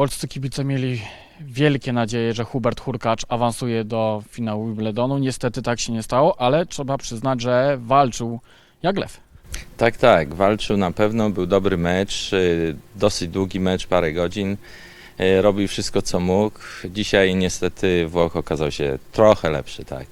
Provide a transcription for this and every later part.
Polscy kibice mieli wielkie nadzieje, że Hubert Hurkacz awansuje do finału Wimbledonu. Niestety tak się nie stało, ale trzeba przyznać, że walczył jak lew. Tak, tak, walczył na pewno, był dobry mecz, y, dosyć długi mecz, parę godzin. y, Robił wszystko co mógł. Dzisiaj niestety Włoch okazał się trochę lepszy, tak.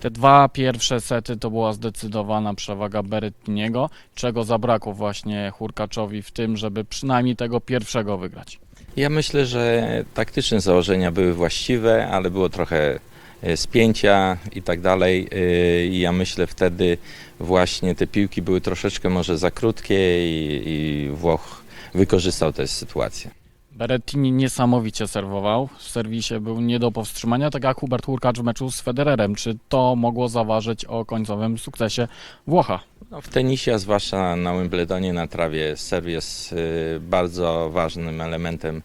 Te dwa pierwsze sety to była zdecydowana przewaga Berettiniego, czego zabrakło właśnie Hurkaczowi w tym, żeby przynajmniej tego pierwszego wygrać. Ja myślę, że taktyczne założenia były właściwe, ale było trochę y, spięcia i tak dalej. y, I ja myślę wtedy właśnie te piłki były troszeczkę może za krótkie i, i Włoch wykorzystał tę sytuację. Berettini niesamowicie serwował, w serwisie był nie do powstrzymania, tak jak Hubert Hurkacz w meczu z Federerem. Czy to mogło zaważyć o końcowym sukcesie Włocha? No, w tenisie, a zwłaszcza na Wimbledonie na trawie, serw jest y, bardzo ważnym elementem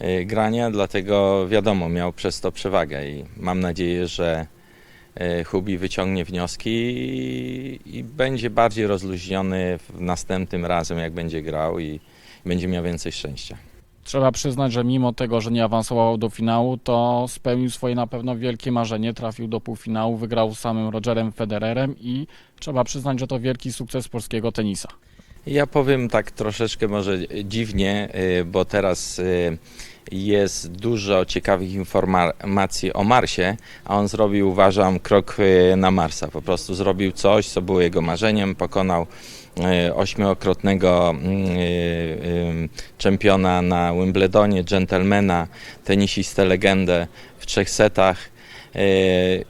y, grania, dlatego wiadomo, miał przez to przewagę i mam nadzieję, że y, Hubi wyciągnie wnioski i, i będzie bardziej rozluźniony w następnym razem, jak będzie grał i będzie miał więcej szczęścia. Trzeba przyznać, że mimo tego, że nie awansował do finału, to spełnił swoje na pewno wielkie marzenie, trafił do półfinału, wygrał z samym Rogerem Federerem i trzeba przyznać, że to wielki sukces polskiego tenisa. Ja powiem tak troszeczkę może dziwnie, y, bo teraz y, jest dużo ciekawych informacji o Marsie, a on zrobił, uważam, krok y, na Marsa. Po prostu zrobił coś, co było jego marzeniem, pokonał ośmiokrotnego y, y, czempiona na Wimbledonie, dżentelmena, tenisistę legendę w trzech setach.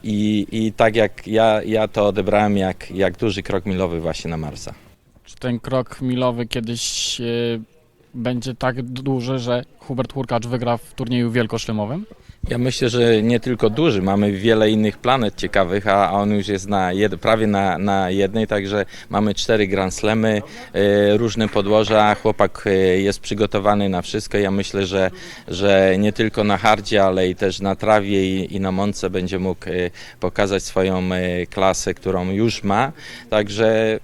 I, I tak jak ja, ja to odebrałem jak, jak duży krok milowy właśnie na Marsa. Czy ten krok milowy kiedyś e, będzie tak duży, że Hubert Hurkacz wygra w turnieju wielkoszlemowym? Ja myślę, że nie tylko duży, mamy wiele innych planet ciekawych, a on już jest na jed, prawie na, na jednej, także mamy cztery Grand Slamy, e, różne podłoża, chłopak e, jest przygotowany na wszystko. Ja myślę, że, że nie tylko na hardzie, ale i też na trawie i, i na mące będzie mógł e, pokazać swoją klasę, którą już ma, także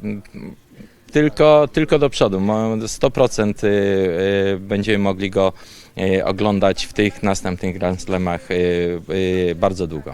tylko, tylko do przodu. Mo- 100% y, y, będziemy mogli go y, oglądać w tych następnych Grand Slamach bardzo długo.